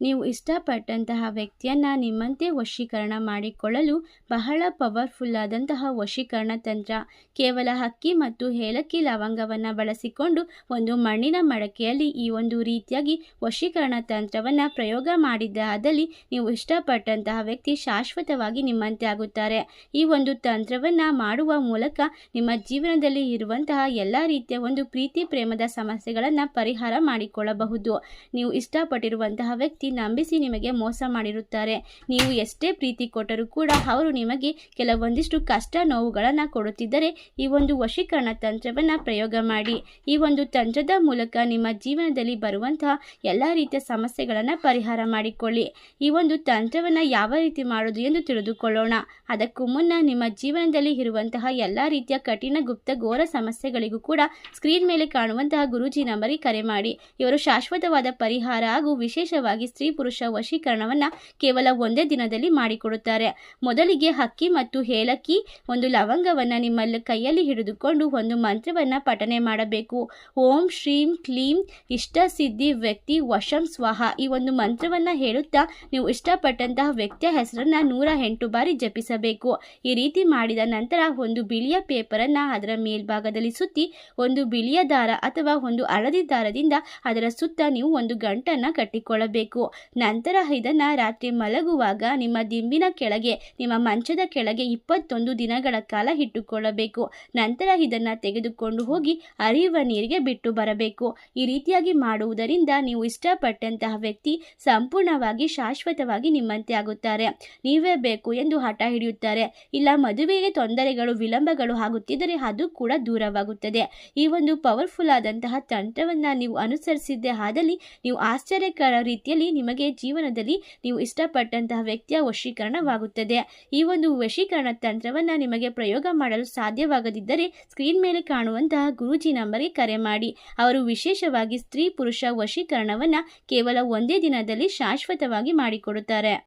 ನೀವು ಇಷ್ಟಪಟ್ಟಂತಹ ವ್ಯಕ್ತಿಯನ್ನು ನಿಮ್ಮಂತೆ ವಶೀಕರಣ ಮಾಡಿಕೊಳ್ಳಲು ಬಹಳ ಪವರ್ಫುಲ್ ಆದಂತಹ ವಶೀಕರಣ ತಂತ್ರ. ಕೇವಲ ಅಕ್ಕಿ ಮತ್ತು ಏಲಕ್ಕಿ ಲವಂಗವನ್ನು ಬಳಸಿಕೊಂಡು ಒಂದು ಮಣ್ಣಿನ ಮಡಕೆಯಲ್ಲಿ ಈ ಒಂದು ರೀತಿಯಾಗಿ ವಶೀಕರಣ ತಂತ್ರವನ್ನು ಪ್ರಯೋಗ ಮಾಡಿದ್ದಾದಲ್ಲಿ ನೀವು ಇಷ್ಟಪಟ್ಟಂತಹ ವ್ಯಕ್ತಿ ಶಾಶ್ವತವಾಗಿ ನಿಮ್ಮಂತೆ ಆಗುತ್ತಾರೆ. ಈ ಒಂದು ತಂತ್ರವನ್ನು ಮಾಡುವ ಮೂಲಕ ನಿಮ್ಮ ಜೀವನದಲ್ಲಿ ಇರುವಂತಹ ಎಲ್ಲ ರೀತಿಯ ಒಂದು ಪ್ರೀತಿ, ಪ್ರೇಮದ ಸಮಸ್ಯೆಗಳನ್ನು ಪರಿಹಾರ ಮಾಡಿಕೊಳ್ಳಬಹುದು. ನೀವು ಇಷ್ಟಪಟ್ಟಿರುವಂತಹ ವ್ಯಕ್ತಿ ನಂಬಿಸಿ ನಿಮಗೆ ಮೋಸ ಮಾಡಿರುತ್ತಾರೆ. ನೀವು ಎಷ್ಟೇ ಪ್ರೀತಿ ಕೊಟ್ಟರೂ ಕೂಡ ಅವರು ನಿಮಗೆ ಕೆಲವೊಂದಿಷ್ಟು ಕಷ್ಟ ನೋವುಗಳನ್ನು ಕೊಡುತ್ತಿದ್ದರೆ ಈ ಒಂದು ವಶೀಕರಣ ತಂತ್ರವನ್ನು ಪ್ರಯೋಗ ಮಾಡಿ. ಈ ಒಂದು ತಂತ್ರದ ಮೂಲಕ ನಿಮ್ಮ ಜೀವನದಲ್ಲಿ ಬರುವಂತಹ ಎಲ್ಲ ರೀತಿಯ ಸಮಸ್ಯೆಗಳನ್ನು ಪರಿಹಾರ ಮಾಡಿಕೊಳ್ಳಿ. ಈ ಒಂದು ತಂತ್ರವನ್ನು ಯಾವ ರೀತಿ ಮಾಡೋದು ಎಂದು ತಿಳಿದುಕೊಳ್ಳೋಣ. ಅದಕ್ಕೂ ಮುನ್ನ ನಿಮ್ಮ ಜೀವನದಲ್ಲಿ ಇರುವಂತಹ ಎಲ್ಲ ರೀತಿಯ ಕಠಿಣ ಗುಪ್ತ ಘೋರ ಸಮಸ್ಯೆಗಳಿಗೂ ಕೂಡ ಸ್ಕ್ರೀನ್ ಮೇಲೆ ಕಾಣುವಂತಹ ಗುರೂಜಿ ನಂಬರಿಗೆ ಕರೆ ಮಾಡಿ. ಇವರು ಶಾಶ್ವತವಾದ ಪರಿಹಾರ ಹಾಗೂ ವಿಶೇಷವಾಗಿ ಸ್ತ್ರೀ ಪುರುಷ ವಶೀಕರಣವನ್ನು ಕೇವಲ ಒಂದೇ ದಿನದಲ್ಲಿ ಮಾಡಿಕೊಡುತ್ತಾರೆ. ಮೊದಲಿಗೆ ಹಕ್ಕಿ ಮತ್ತು ಏಲಕ್ಕಿ ಒಂದು ಲವಂಗವನ್ನು ನಿಮ್ಮಲ್ಲಿ ಕೈಯಲ್ಲಿ ಹಿಡಿದುಕೊಂಡು ಒಂದು ಮಂತ್ರವನ್ನು ಪಠನೆ ಮಾಡಬೇಕು. ಓಂ ಶ್ರೀಂ ಕ್ಲೀಂ ಇಷ್ಟ ಸಿದ್ಧಿ ವ್ಯಕ್ತಿ ವಶಂ ಸ್ವಾಹ. ಈ ಒಂದು ಮಂತ್ರವನ್ನು ಹೇಳುತ್ತಾ ನೀವು ಇಷ್ಟಪಟ್ಟಂತಹ ವ್ಯಕ್ತಿಯ ಹೆಸರನ್ನು ನೂರ ಎಂಟು ಬಾರಿ ಜಪಿಸಬೇಕು. ಈ ರೀತಿ ಮಾಡಿದ ನಂತರ ಒಂದು ಬಿಳಿಯ ಪೇಪರನ್ನು ಅದರ ಮೇಲ್ಭಾಗದಲ್ಲಿ ಸುತ್ತಿ ಒಂದು ಬಿಳಿಯ ದಾರ ಅಥವಾ ಒಂದು ಹಳದಿ ದಾರದಿಂದ ಅದರ ಸುತ್ತ ನೀವು ಒಂದು ಗಂಟನ್ನು ಕಟ್ಟಿಕೊಳ್ಳಬೇಕು. ನಂತರ ಇದನ್ನು ರಾತ್ರಿ ಮಲಗುವಾಗ ನಿಮ್ಮ ದಿಂಬಿನ ಕೆಳಗೆ, ನಿಮ್ಮ ಮಂಚದ ಕೆಳಗೆ ಇಪ್ಪತ್ತೊಂದು ದಿನಗಳ ಕಾಲ ಇಟ್ಟುಕೊಳ್ಳಬೇಕು. ನಂತರ ಇದನ್ನು ತೆಗೆದುಕೊಂಡು ಹೋಗಿ ಹರಿಯುವ ನೀರಿಗೆ ಬಿಟ್ಟು ಬರಬೇಕು. ಈ ರೀತಿಯಾಗಿ ಮಾಡುವುದರಿಂದ ನೀವು ಇಷ್ಟಪಟ್ಟಂತಹ ವ್ಯಕ್ತಿ ಸಂಪೂರ್ಣವಾಗಿ ಶಾಶ್ವತವಾಗಿ ನಿಮ್ಮಂತೆ ಆಗುತ್ತಾರೆ. ನೀವೇ ಬೇಕು ಎಂದು ಹಠ ಹಿಡಿಯುತ್ತಾರೆ. ಇಲ್ಲ, ಮದುವೆಗೆ ತೊಂದರೆಗಳು, ವಿಳಂಬಗಳು ಆಗುತ್ತಿದ್ದರೆ ಅದು ಕೂಡ ದೂರವಾಗುತ್ತದೆ. ಈ ಒಂದು ಪವರ್ಫುಲ್ ಆದಂತಹ ತಂತ್ರವನ್ನು ನೀವು ಅನುಸರಿಸಿದ್ದೇ ಆದಲ್ಲಿ ನೀವು ಆಶ್ಚರ್ಯಕರ ರೀತಿಯಲ್ಲಿ ನಿಮಗೆ ಜೀವನದಲ್ಲಿ ನೀವು ಇಷ್ಟಪಟ್ಟಂತಹ ವ್ಯಕ್ತಿಯ ವಶೀಕರಣವಾಗುತ್ತದೆ. ಈ ಒಂದು ವಶೀಕರಣ ತಂತ್ರವನ್ನು ನಿಮಗೆ ಪ್ರಯೋಗ ಮಾಡಲು ಸಾಧ್ಯವಾಗದಿದ್ದರೆ ಸ್ಕ್ರೀನ್ ಮೇಲೆ ಕಾಣುವಂತಹ ಗುರೂಜಿ ನಂಬರ್ಗೆ ಕರೆ ಮಾಡಿ. ಅವರು ವಿಶೇಷವಾಗಿ ಸ್ತ್ರೀ ಪುರುಷ ವಶೀಕರಣವನ್ನು ಕೇವಲ ಒಂದೇ ದಿನದಲ್ಲಿ ಶಾಶ್ವತವಾಗಿ ಮಾಡಿಕೊಡುತ್ತಾರೆ.